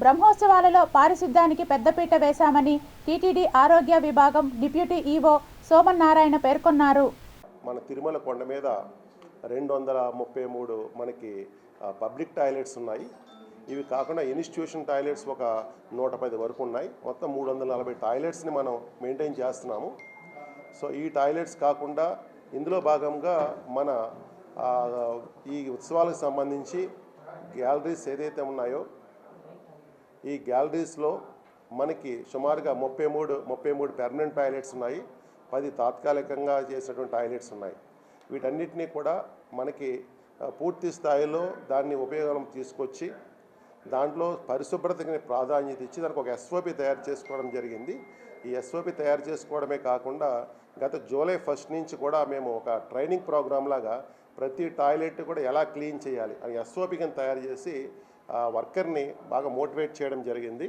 బ్రహ్మోత్సవాలలో పారిశుద్ధ్యానికి పెద్దపీట వేశామని టీటీడీ ఆరోగ్య విభాగం డిప్యూటీ ఈవో సోమన్నారాయణ పేర్కొన్నారు. మన తిరుమల కొండ మీద రెండు వందల ముప్పై మూడు మనకి పబ్లిక్ టాయిలెట్స్ ఉన్నాయి. ఇవి కాకుండా ఇన్స్టిట్యూషన్ టాయిలెట్స్ ఒక నూట పది వరకు ఉన్నాయి. మొత్తం మూడు వందల నలభై టాయిలెట్స్ని మనం మెయింటైన్ చేస్తున్నాము. సో ఈ టాయిలెట్స్ కాకుండా ఇందులో భాగంగా మన ఈ ఉత్సవాలకు సంబంధించి గ్యాలరీస్ ఏదైతే ఉన్నాయో ఈ గ్యాలరీస్లో మనకి సుమారుగా ముప్పై మూడు ముప్పై మూడు పెర్మనెంట్ టాయిలెట్స్ ఉన్నాయి. పది తాత్కాలికంగా చేసినటువంటి టాయిలెట్స్ ఉన్నాయి. వీటన్నిటినీ కూడా మనకి పూర్తి స్థాయిలో దాన్ని ఉపయోగం తీసుకొచ్చి దాంట్లో పరిశుభ్రతకి ప్రాధాన్యత ఇచ్చి దానికి ఒక ఎస్ఓపి తయారు చేసుకోవడం జరిగింది. ఈ ఎస్ఓపి తయారు చేసుకోవడమే కాకుండా గత జూలై ఫస్ట్ నుంచి కూడా మేము ఒక ట్రైనింగ్ ప్రోగ్రామ్ లాగా ప్రతి టాయిలెట్ కూడా ఎలా క్లీన్ చేయాలి అని ఎస్ఓపి కింద తయారు చేసి వర్కర్ని బాగా మోటివేట్ చేయడం జరిగింది.